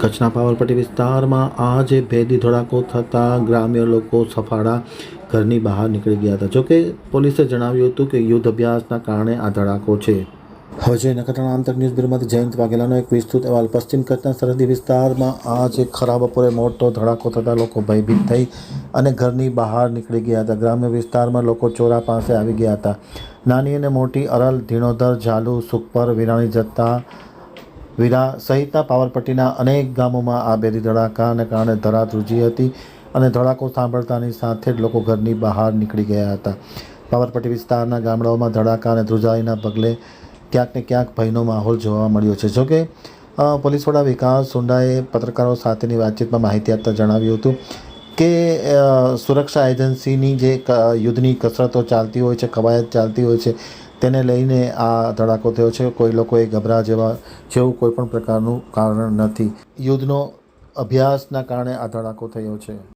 કચ્છના પાવરપટ્ટી વિસ્તારમાં આજે ભેદી ધડાકો થતાં ગ્રામ્ય લોકો સફાળા ઘરની બહાર નીકળી ગયા હતા. જોકે પોલીસે જણાવ્યું હતું કે યુદ્ધ અભ્યાસના કારણે આ ધડાકો છે. હવે જે નખત્રાણા આંતર ન્યૂઝ બ્યુરોમાંથી જયંત વાઘેલાનો એક વિસ્તૃત અહેવાલ. પશ્ચિમ કચ્છના સરહદી વિસ્તારમાં આજે ખરાબ બપોરે મોટો ધડાકો થતાં લોકો ભયભીત થઈ અને ઘરની બહાર નીકળી ગયા હતા. ગ્રામ્ય વિસ્તારમાં લોકો ચોરા પાસે આવી ગયા હતા. નાની અને મોટી અરલ, ધીણોધર, ઝાલુ, સુખપર, વિરાણી જત્તા વિરા સહિતના પાવરપટ્ટીના અનેક ગામોમાં આ બેદી ધડાકાને કારણે ધરા રૂજી હતી અને ધડાકો સાંભળતાની સાથે જ લોકો ઘરની બહાર નીકળી ગયા હતા. પાવરપટ્ટી વિસ્તારના ગામડાઓમાં ધડાકા અને ધ્રુજારીના પગલે ક્યાંક ને ક્યાંક ભયનો માહોલ જોવા મળ્યો છે. જોકે પોલીસ વડા વિકાસ સુંડાએ પત્રકારો સાથેની વાતચીતમાં માહિતી આપતા જણાવ્યું હતું કે સુરક્ષા એજન્સીની જે યુદ્ધની કસરતો ચાલતી હોય છે, કવાયત ચાલતી હોય છે, તેને લઈને આ ધડાકો થયો છે. કોઈ લોકોએ ગભરા જેવા, જેવું કોઈ પણ પ્રકારનું કારણ નથી. યુદ્ધનો અભ્યાસના કારણે આ ધડાકો થયો છે.